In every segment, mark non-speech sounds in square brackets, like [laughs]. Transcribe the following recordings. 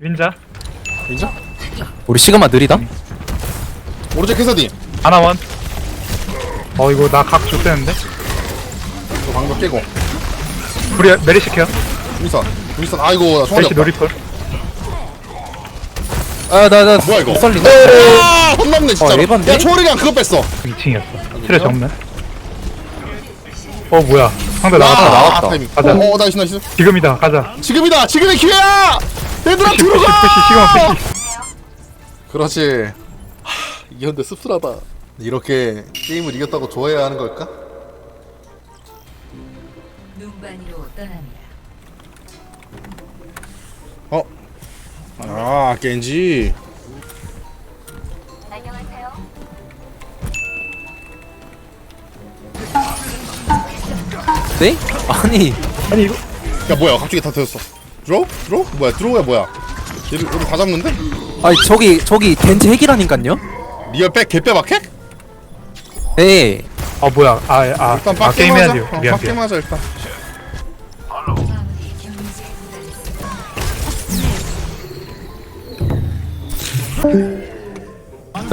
윈자 인정? 우리 시그마 느리다? 오른쪽 캐서디 하나원 어 이거 나 각 줬대는데 저 방금 깨고 우리 메리시 케어 윈선 윈선 아이고 나 총알이 없다 노리풀 아, 나, 나, 뭐야, 이거? 아 혼났네 진짜 어? 야 초월이랑 그거 뺐어 2층이었어 트레 정면 어 뭐야 상대 아, 나갔다 나왔다. 타이밍. 가자. 어, 어 나이스 나이스 지금이다 가자 지금이다 지금의 기회야 얘들아 들어가! 그렇지. 하, 이게 근데 씁쓸하다. 이렇게 게임을 이겼다고 좋아해야 하는 걸까? 눈반이로 떠납니다. 어? 아 겐지. 네? 아니, 아니 이거 야 뭐야. 갑자기 다 터졌어 드로우? 드로우? 뭐야 드로우야 뭐야 얘를 우리 다 잡는데? 아니, 저기, 저기, 겐지 핵이라니깐요? 리얼 백 개빼 박 핵? 네. 아 뭐야 아아 아, 일단 아, 빡 게임 게임 하자 해야지 어, 미안 빡 게임 미안 하자 일단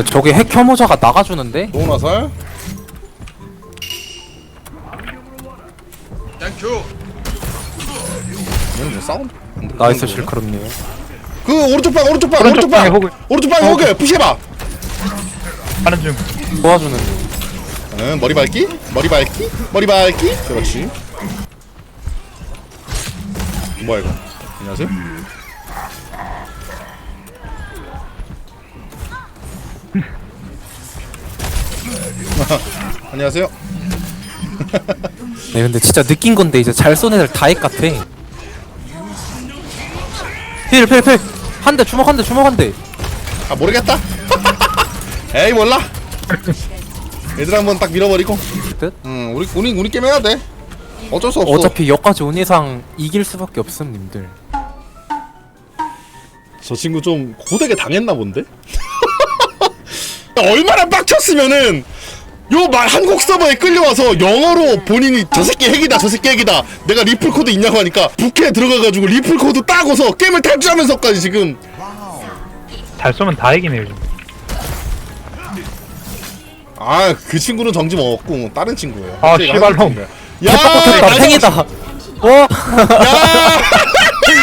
저기 핵 혐오자가 나가주는데? 화살 나이스? 실크럼님. 그 오른쪽 방 오른쪽 방 오른쪽 오른쪽 방 호그. 오른쪽 방에 호그 푸시해봐 하는 중 도와주는. 응 머리 밟기 머리 밟기 머리 밟기 그렇지 뭐야 이거 안녕하세요 [laughs] 안녕하세요 [laughs] 네, 근데 진짜 느낀 건데, 이제 잘 쏜 애들 다핵 같아. 필, 필, 필! 한 대, 주먹 한 대, 주먹 한 대! 아 모르겠다 [laughs] 에이 몰라 얘들 한번 딱 밀어버리고 뜻? 응 우리 우리 우리 게임 해야 돼 어쩔 수 없어 어차피 여기까지 온 이상 이길 수밖에 없음, 님들. 저 친구 좀 고되게 당했나 본데? [laughs] 얼마나 빡쳤으면은 요 말 한국 서버에 끌려와서 영어로 본인이 저 새끼 핵이다 저 새끼 핵이다 내가 리플 코드 있냐고 하니까 북해 들어가가지고 리플 코드 따고서 게임을 탈주하면서까지 지금 잘 쏘면 다 이기네 요즘 아 그 친구는 정지 먹었고 다른 친구예요 아, 갑자기. 한국 친구야. 야날 팽이다! 어? 야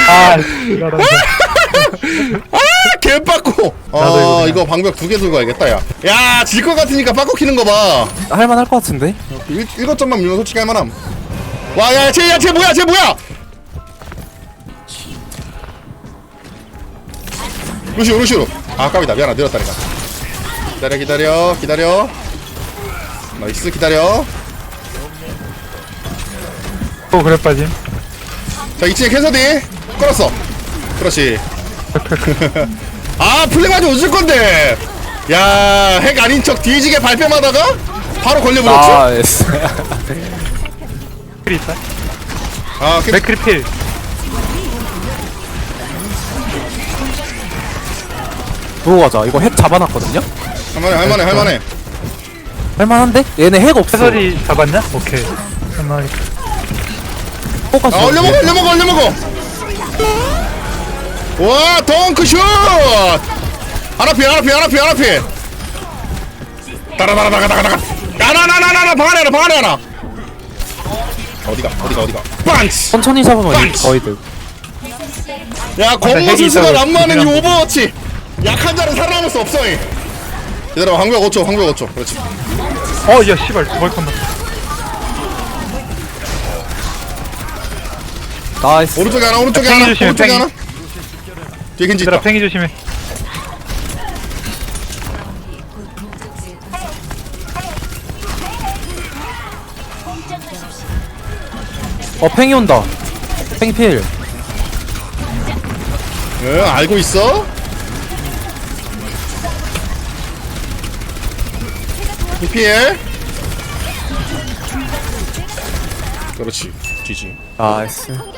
아 다 개빠꾸. 나도 아 이거 방벽 두 개 들고 가야겠다 야 야질 것 같으니까 빠꾸 키는 거 봐. 할만할 것 같은데? 일, 일거점만 밀면 솔직히 할만함. 와야쟤야쟤 뭐야 쟤 뭐야? 루시오 루시오. 아 깝이다. 미안하 느렸다니까 기다려 기다려 기다려. 나이스 기다려. 또 그래 빠짐? 자 2층에 캔서디. 끌었어. 그렇지 [laughs] 아 플레마지 웃을 건데 야 핵 아닌 척 뒤지게 발뺌하다가 바로 걸려버렸지 아, 예스. 필 있다 아 그, 맥크리 필 두고 가자. 이거 핵 잡아놨거든요? 할만해 할만해 할만해 할만한데? 얘네 핵 없어. 해설이 잡았냐? 오케이 한마리. 아 올려먹어 올려먹어 올려먹어 와 덩크슛! 하나피 하나피 하나피 하나피. 따라다라다가다가다가. 야나나나나나 방 안에 하나 방 안에 하나. 어디가 어디가 어디가? 빤치! 천천히 잡으면 빵치! 거의 돼. 야 있다고 난무하는 이 오버워치. 약한 자는 살아남을 수 없어 이. 얘들아 방벽 5초 방벽 5초. 그렇지. 어야 씨발 두발 컸나 나이스. 오른쪽에 하나 오른쪽에 하나 오른쪽에. 하나 뒤에 겐지 얘들아 있다 팽이 조심해 어, 팽이 온다. 팽이 필. 응 알고 있어 PPL 그렇지 GG 나이스.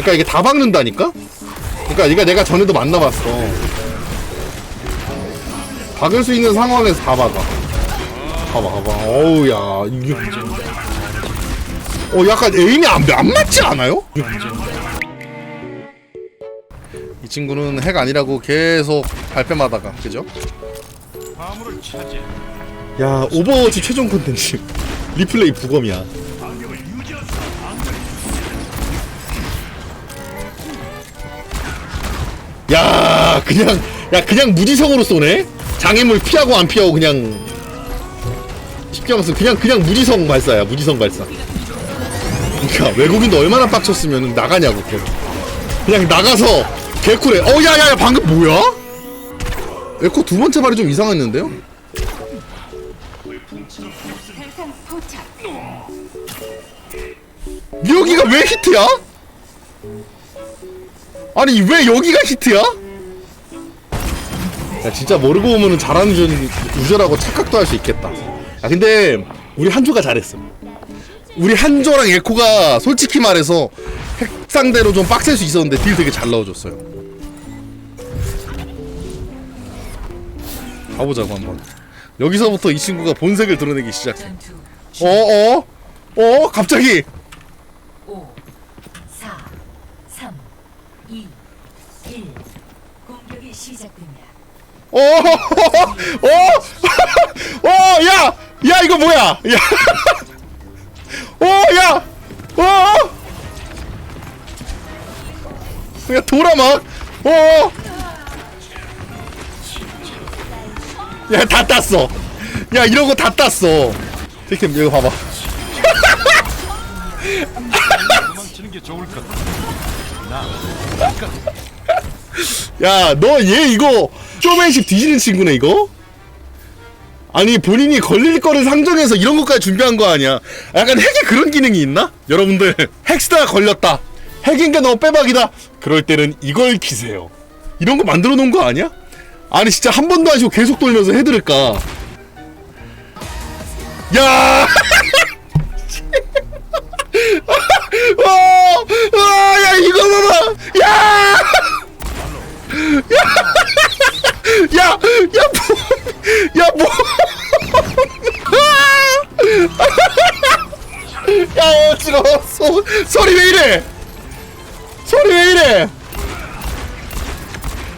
그러니까 이게 다 박는다니까? 그러니까 이거 내가 전에도 만나봤어. 박을 수 있는 상황에서 다 박아. 봐봐 봐봐. 어우 야 이게 어 약간 에임이 안, 안 맞지 않아요? 친구는 핵 아니라고 계속 발뺌하다가 그죠? 야 오버워치 최종 콘텐츠. 리플레이 부검이야 야 그냥 야 그냥 무지성으로 쏘네? 장애물 피하고 안 피하고 그냥. 십경 쓰 그냥 그냥 무지성 발사야 무지성 발사. 그러니까 외국인도 얼마나 빡쳤으면 나가냐고 걔. 그냥 나가서 개쿨해 어 야야야 방금 뭐야? 에코 두 번째 말이 좀 이상했는데요? 여기가 왜 히트야? 아니 왜 여기가 히트야? 야 진짜 모르고 보면은 잘하는 줄 유저라고 착각도 할 수 있겠다. 야 근데 우리 한조가 잘했어. 우리 한조랑 에코가 솔직히 말해서 핵 상대로 좀 빡셀 수 있었는데 딜 되게 잘 넣어줬어요. 가보자고 한번. 여기서부터 이 친구가 본색을 드러내기 시작해. 전투 어 어? 어? 갑자기 5 1 공격이 시작됩니다. 어, 어, 어, 야, 야, 이거 뭐야? 야, [laughs] 어, 야, 어, 야, 돌아 막, 어, 야, 다 땄어. 야, 이런 거 다 땄어. 테이캠 이거 봐봐. [laughs] 야, 너 얘 이거 쪼맨십 뒤지는 친구네 이거? 아니 본인이 걸릴 거를 상정해서 이런 것까지 준비한 거 아니야? 약간 핵에 그런 기능이 있나? 여러분들 [laughs] 핵스타 걸렸다. 핵인 게 너무 빼박이다. 그럴 때는 이걸 키세요. 이런 거 만들어 놓은 거 아니야? 아니 진짜 한 번도 안 쉬고 계속 돌면서 해드릴까? 야! [laughs] 어, 어, 야 이거 봐봐, 야! 야, 야, 뭐, 야, 뭐. 야, 어지러워. 소, 소리 왜 이래? 소리 왜 이래?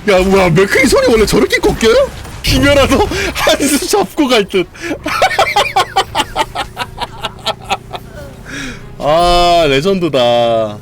야, 뭐야, 맥크리 소리 원래 저렇게 꺾여요? 기면라도 [laughs] 한숨 잡고 갈 듯. [laughs] 아, 레전드다.